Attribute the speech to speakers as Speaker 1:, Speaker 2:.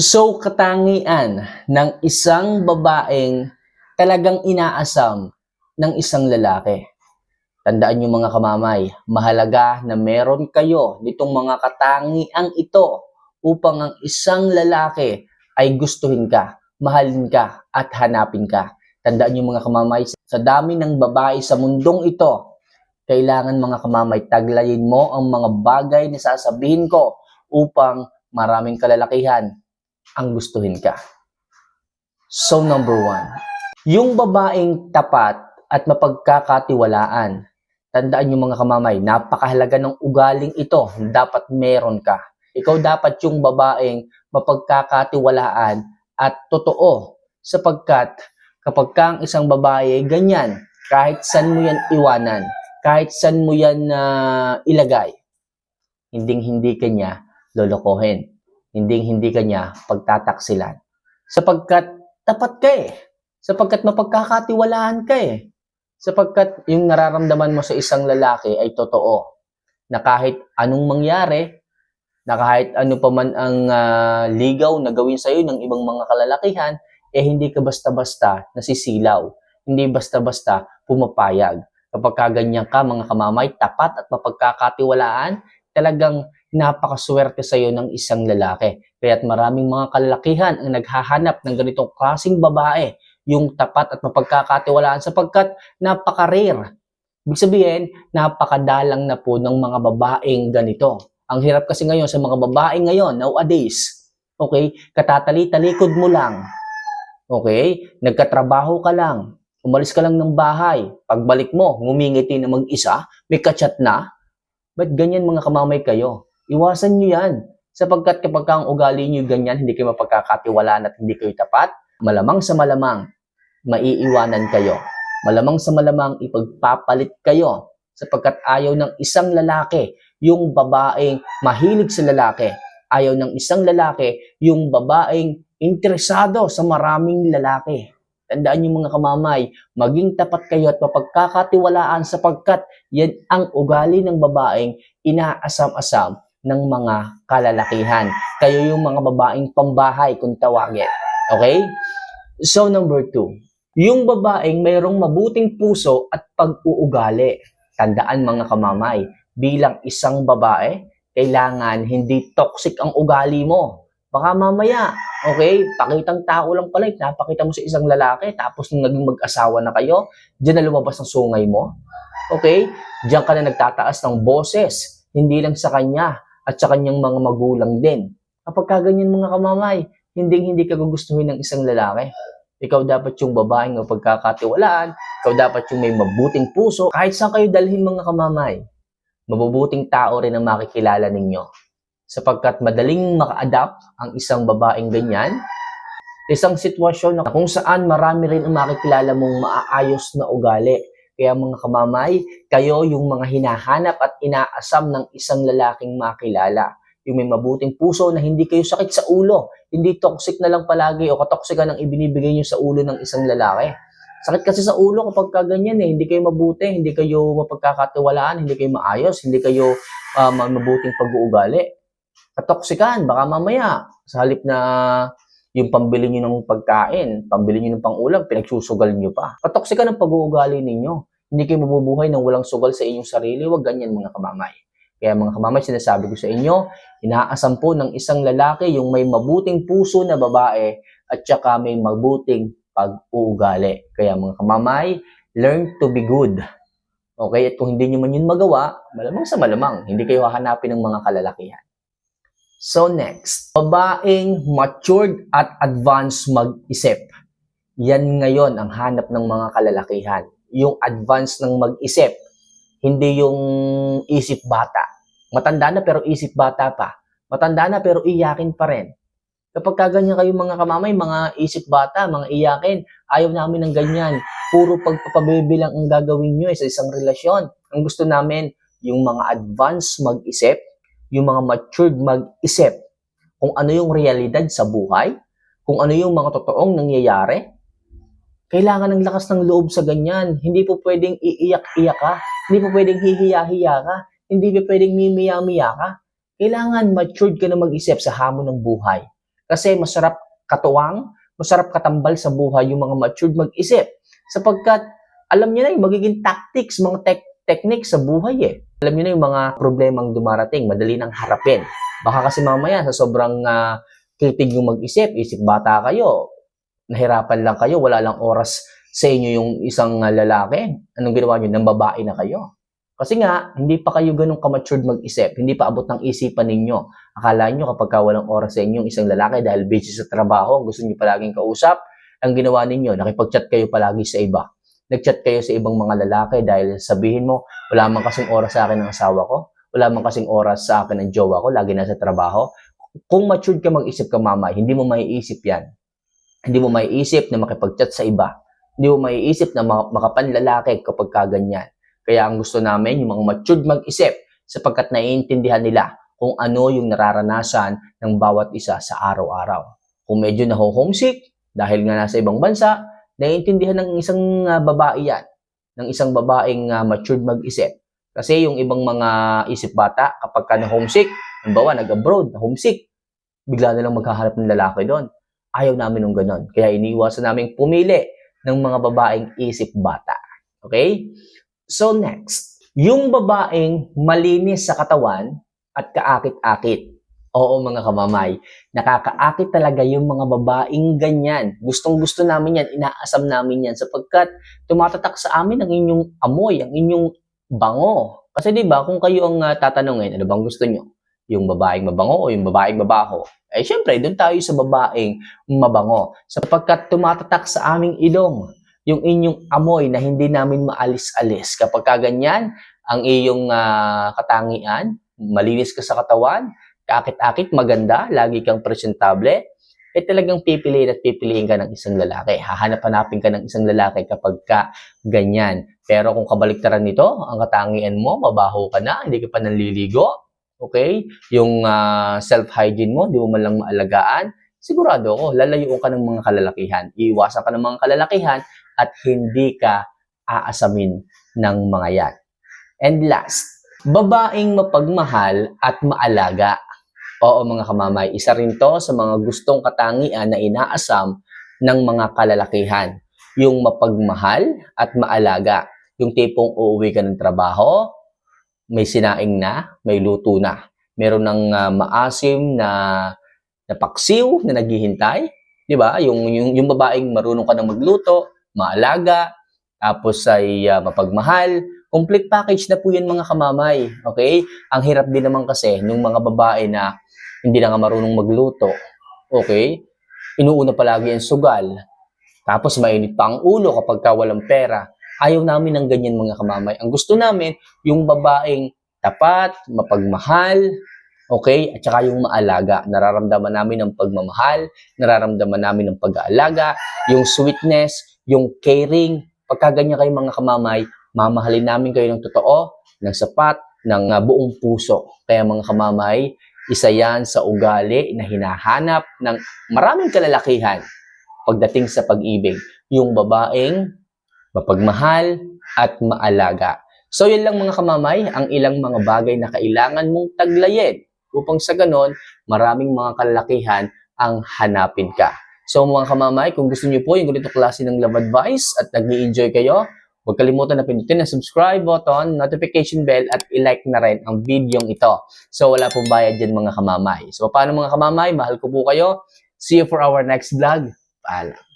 Speaker 1: So, katangian ng isang babaeng talagang inaasam ng isang lalaki. Tandaan niyo mga kamamay, mahalaga na meron kayo nitong mga katangiang ito upang ang isang lalaki ay gustuhin ka, mahalin ka, at hanapin ka. Tandaan niyo mga kamamay, sa dami ng babae sa mundong ito, kailangan mga kamamay, taglayin mo ang mga bagay na sasabihin ko upang maraming kalalakihan ang gustuhin ka. So number one, yung babaeng tapat at mapagkakatiwalaan. Tandaan niyo mga kamamay, napakahalaga ng ugaling ito. Dapat meron ka. Ikaw dapat yung babaeng mapagkakatiwalaan at totoo sapagkat kapag ka ang isang babae ganyan, kahit saan mo yan iwanan, kahit saan mo yan ah, ilagay, hinding hindi ka niya lolokohin. Hinding hindi ka niya pagtataksilan. Sapagkat tapat ka eh. Sapagkat mapagkakatiwalaan ka eh. Sapagkat yung nararamdaman mo sa isang lalaki ay totoo. Na kahit anong mangyari, na kahit ano pa man ang ah, ligaw na gawin sa'yo ng ibang mga kalalakihan, eh hindi ka basta-basta nasisilaw. Hindi basta-basta pumapayag. Kapag kaganyan ka, mga kamamay, tapat at mapagkakatiwalaan, talagang napakaswerte sa iyo ng isang lalaki. Kaya't maraming mga kalalakihan ang naghahanap ng ganitong klaseng babae, yung tapat at mapagkakatiwalaan sapagkat napaka-rare. Ibig sabihin, napakadalang na po ng mga babaeng ganito. Ang hirap kasi ngayon sa mga babae ngayon, nowadays, okay, katatali-talikod mo lang, okay, nagkatrabaho ka lang, umalis ka lang ng bahay, pagbalik mo, ngumingiti na mag-isa, may kachat na, ba't ganyan mga kamamay kayo? Iwasan nyo yan. Sapagkat kapag ka ang ugali nyo ganyan, hindi kayo mapagkakatiwalaan at hindi kayo tapat, malamang sa malamang, maiiwanan kayo. Malamang sa malamang, ipagpapalit kayo. Sapagkat ayaw ng isang lalaki, yung babaeng mahilig sa lalaki. Ayaw ng isang lalaki, yung babaeng interesado sa maraming lalaki. Tandaan niyo mga kamamay, maging tapat kayo at mapagkakatiwalaan sapagkat yan ang ugali ng babaeng inaasam-asam ng mga kalalakihan. Kayo yung mga babaeng pambahay kung tawagin. Okay? So number two, yung babaeng mayroong mabuting puso at pag-uugali. Tandaan mga kamamay, bilang isang babae, kailangan hindi toxic ang ugali mo. Baka mamaya, okay, pakitang tao lang pala, napakita mo sa isang lalaki, tapos nung naging mag-asawa na kayo, diyan na lumabas ang sungay mo. Okay? Diyan ka na nagtataas ng boses, hindi lang sa kanya, at sa kanyang mga magulang din. Kapag kaganyan mga kamamay, hindi hindi ka gugustuhin ng isang lalaki. Ikaw dapat yung babaeng ng pagkakatiwalaan, ikaw dapat yung may mabuting puso, kahit saan kayo dalhin mga kamamay. Mabubuting tao rin ang makikilala ninyo. Sapagkat madaling maka-adapt ang isang babaeng ganyan, isang sitwasyon na kung saan marami rin ang makikilala mong maaayos na ugali. Kaya mga kamamay, kayo yung mga hinahanap at inaasam ng isang lalaking makilala. Yung may mabuting puso na hindi kayo sakit sa ulo. Hindi toxic na lang palagi o katoksikan ang ibinibigay nyo sa ulo ng isang lalaki. Sakit kasi sa ulo kapag kaganyan eh. Hindi kayo mabuti, hindi kayo mapagkakatiwalaan, hindi kayo maayos, hindi kayo uh, mabuting pag-uugali. Katoksikan, baka mamaya, sa halip na yung pambili nyo ng pagkain, pambili nyo ng pangulam, pinagsusugal nyo pa. Katoksikan ang pag-uugali ninyo. Hindi kayo mabubuhay nang walang sugal sa inyong sarili. Huwag ganyan mga kamamay. Kaya mga kamamay, sinasabi ko sa inyo, inaasam po ng isang lalaki yung may mabuting puso na babae at saka may mabuting pag-uugali. Kaya mga kamamay, learn to be good. Okay? At kung hindi nyo man yun magawa, malamang sa malamang, hindi kayo hahanapin ng mga kalalakihan. So next, babaeng matured at advanced mag-isip. Yan ngayon ang hanap ng mga kalalakihan. Yung advanced ng mag-isip. Hindi yung isip bata. Matanda na pero isip bata pa. Matanda na pero iyakin pa rin. Kapag kaganyan kayo mga kamamay, mga isip bata, mga iyakin, ayaw namin ng ganyan. Puro pagpapabibi lang ang gagawin nyo eh, sa isang relasyon. Ang gusto namin, yung mga advanced mag-isip, yung mga matured mag-isip kung ano yung realidad sa buhay, kung ano yung mga totoong nangyayari. Kailangan ng lakas ng loob sa ganyan. Hindi po pwedeng iiyak-iyak ka. Hindi po pwedeng hihiya-hiya ka. Hindi po pwedeng mimiya-miya ka. Kailangan matured ka na mag-isip sa hamon ng buhay. Kasi masarap katuwang, masarap katambal sa buhay yung mga matured mag-isip. Sapagkat alam niyo na yung magiging tactics, mga tech techniques sa buhay eh. Alam niyo na yung mga problemang dumarating, madali nang harapin. Baka kasi mamaya sa sobrang uh, kitig yung mag-isip, isip bata kayo, nahirapan lang kayo, wala lang oras sa inyo yung isang uh, lalaki. Anong ginawa niyo? Nang babae na kayo. Kasi nga, hindi pa kayo ganun ka-matured mag-isip. Hindi pa abot ng isipan ninyo. Akala nyo kapag ka walang oras sa inyo, isang lalaki dahil busy sa trabaho, gusto nyo palaging kausap, ang ginawa ninyo, nakipag-chat kayo palagi sa iba. Nag-chat kayo sa ibang mga lalaki dahil sabihin mo, wala man kasing oras sa akin ng asawa ko, wala man kasing oras sa akin ng jowa ko, lagi nasa trabaho. Kung matured ka mag-isip ka mama, hindi mo maiisip yan. Hindi mo maiisip na makipag-chat sa iba. Hindi mo maiisip na makapanlalaki kapag kaganyan. Kaya ang gusto namin, yung mga matured mag-isip sapagkat naiintindihan nila kung ano yung nararanasan ng bawat isa sa araw-araw. Kung medyo na-homesick dahil nga nasa ibang bansa, naiintindihan ng isang uh, babae yan, ng isang babaeng uh, matured mag-isip. Kasi yung ibang mga isip bata, kapag ka na-homesick, halimbawa nag-abroad, na-homesick, bigla na lang maghahanap ng lalaki doon. Ayaw namin ng ganon. Kaya iniiwasan namin pumili ng mga babaeng isip bata. Okay? So next, yung babaeng malinis sa katawan at kaakit-akit. Oo mga kamamay, nakakaakit talaga yung mga babaeng ganyan. Gustong gusto namin yan, inaasam namin yan sapagkat tumatatak sa amin ang inyong amoy, ang inyong bango. Kasi di ba kung kayo ang uh, tatanungin, ano bang gusto nyo? Yung babaeng mabango o yung babaeng mabaho? Eh syempre, doon tayo sa babaeng mabango sapagkat tumatatak sa aming ilong yung inyong amoy na hindi namin maalis-alis. Kapag kaganyan, ang iyong uh, katangian, malinis ka sa katawan, kaakit-akit, maganda, lagi kang presentable, eh talagang pipiliin at pipiliin ka ng isang lalaki. Hahanap-hanapin ka ng isang lalaki kapag ka ganyan. Pero kung kabaliktaran nito, ang katangian mo, mabaho ka na, hindi ka pa nanliligo, okay? Yung uh, self-hygiene mo, di mo man lang maalagaan, sigurado ako, lalayo ka ng mga kalalakihan. Iiwasan ka ng mga kalalakihan at hindi ka aasamin ng mga yan. And last, babaeng mapagmahal at maalaga. Oo mga kamamay, isa rin to sa mga gustong katangian na inaasam ng mga kalalakihan. Yung mapagmahal at maalaga. Yung tipong uuwi ka ng trabaho, may sinaing na, may luto na. Meron ng uh, maasim na, na paksiw na naghihintay. Di ba? Yung, yung, yung babaeng marunong ka na magluto, maalaga, tapos ay uh, mapagmahal. Complete package na po yan mga kamamay. Okay? Ang hirap din naman kasi nung mga babae na hindi na nga marunong magluto. Okay? Inuuna palagi ang sugal. Tapos mainit pa ang ulo kapag ka walang pera. Ayaw namin ng ganyan mga kamamay. Ang gusto namin, yung babaeng tapat, mapagmahal, okay? At saka yung maalaga. Nararamdaman namin ng pagmamahal, nararamdaman namin ng pag-aalaga, yung sweetness, yung caring. Pagka ganyan kayo mga kamamay, mamahalin namin kayo ng totoo, ng sapat, ng uh, buong puso. Kaya mga kamamay, isa yan sa ugali na hinahanap ng maraming kalalakihan pagdating sa pag-ibig. Yung babaeng mapagmahal at maalaga. So yun lang mga kamamay, ang ilang mga bagay na kailangan mong taglayin upang sa ganon, maraming mga kalalakihan ang hanapin ka. So mga kamamay, kung gusto niyo po yung ganito klase ng love advice at nag enjoy kayo, huwag kalimutan na pindutin ang subscribe button, notification bell at i-like na rin ang video ito. So wala pong bayad dyan mga kamamay. So paano mga kamamay, mahal ko po kayo. See you for our next vlog. Paalam.